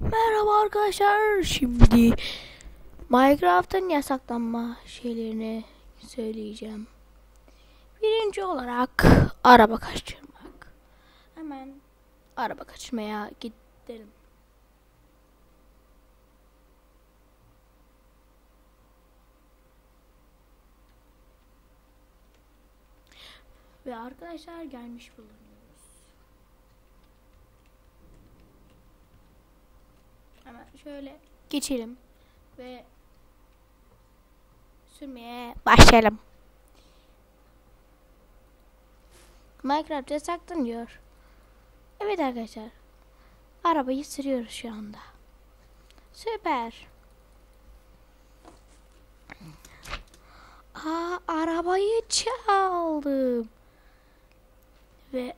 Merhaba arkadaşlar. Şimdi Minecraft'ın yasaklanma şeylerini söyleyeceğim. Birinci olarak araba kaçırmak. Hemen araba kaçırmaya gidelim. Ve arkadaşlar gelmiş bulunuyoruz. Hemen şöyle geçelim ve sürmeye başlayalım. Minecraft yasaklanıyor. Evet arkadaşlar. Arabayı sürüyoruz şu anda. Süper. Aa arabayı çaldım. Ve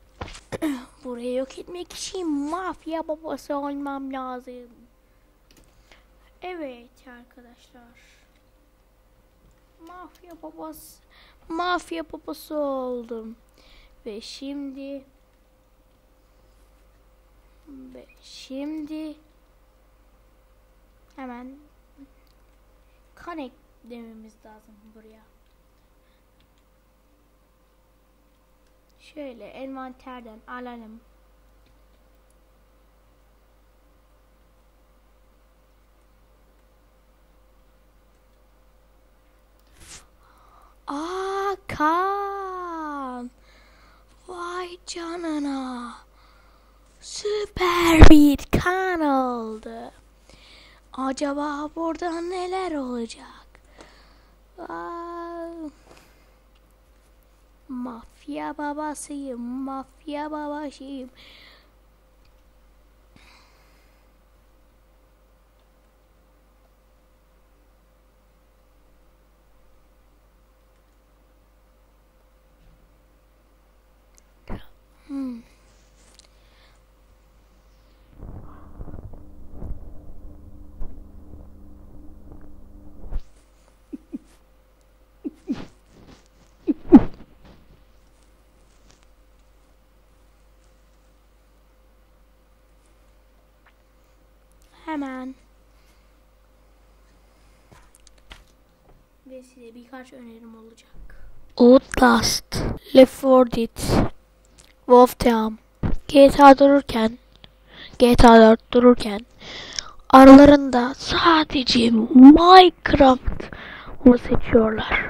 burayı yok etmek için mafya babası olmam lazım. Evet arkadaşlar. Mafya babası mafya babası oldum. Ve şimdi ve şimdi hemen connect dememiz lazım buraya. Şöyle envanterden alalım. Aa kan. Vay canına. Süper bir kan oldu. Acaba burada neler olacak? Aa, mafya babasıyım, mafya babasıyım. Hemen ve size birkaç önerim olacak. Outlast, Left 4 Dead, Wolf Team, GTA dururken, GTA 4 dururken aralarında sadece Minecraft onu seçiyorlar.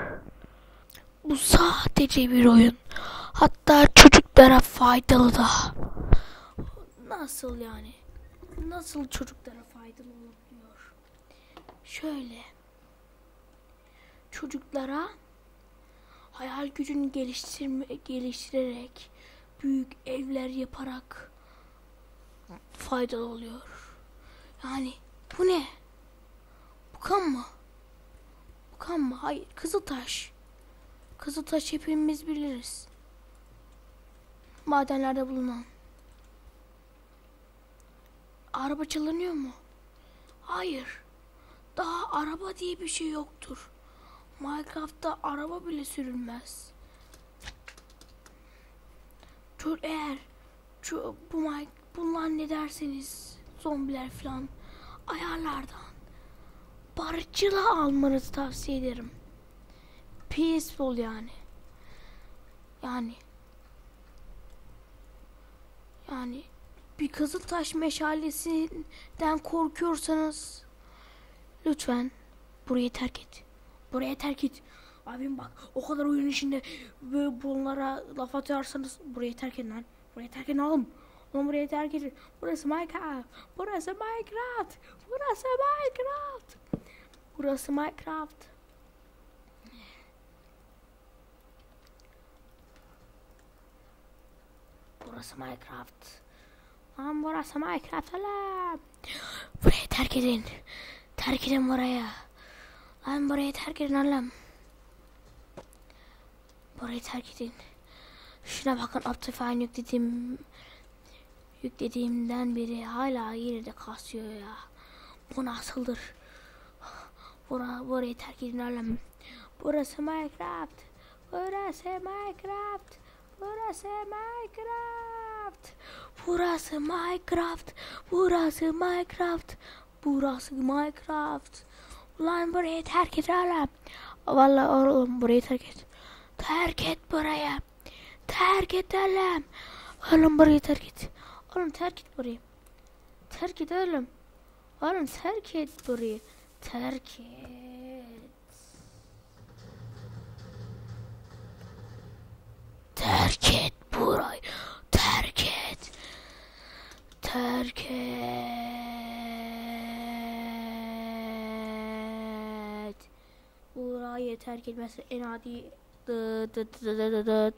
Bu sadece bir oyun. Hatta çocuklara faydalı da. Nasıl yani? Nasıl çocuklara olabiliyor? Şöyle. Çocuklara hayal gücünü geliştirme, geliştirerek büyük evler yaparak faydalı oluyor. Yani bu ne? Bu kan mı? Bu kan mı? Hayır. Kızıltaş. Kızıltaş hepimiz biliriz. Madenlerde bulunan. Araba çalınıyor mu? Hayır. Daha araba diye bir şey yoktur. Minecraft'ta araba bile sürülmez. Çok eğer şu, bu bunlar ne derseniz zombiler falan ayarlardan barışçıla almanızı tavsiye ederim. Peaceful yani. Yani yani bir Kızıltaş meşalesinden korkuyorsanız lütfen burayı terk et. Buraya terk et. Abim bak o kadar oyun içinde böyle bunlara laf atıyorsanız burayı terk edin lan. Burayı terk edin oğlum. Oğlum burayı terk edin. Burası Minecraft. Burası Minecraft. Burası Minecraft. Burası Minecraft. Burası Minecraft. Lan burası Minecraft lan. Burayı terk edin. Terk edin buraya. Lan burayı terk edin oğlum. Burayı terk edin. Şuna bakın Optifine yüklediğim yüklediğimden beri hala yine de kasıyor ya. Bu nasıldır? Bura, burayı terk edin oğlum. Burası Minecraft. Burası Minecraft. Burası Minecraft. Burası Minecraft. Burası Minecraft. Burası Minecraft. Ulan burayı terk et oğlum. Vallahi oğlum burayı terk et. Terk et burayı. Terk et oğlum. Oğlum burayı terk et. Oğlum terk et burayı. Terk et oğlum. Oğlum terk et burayı. Terk et. Terk et burayı. Terk et. Terk et. Burayı terk etmesi en adi. Dı dı dı dı dı dı.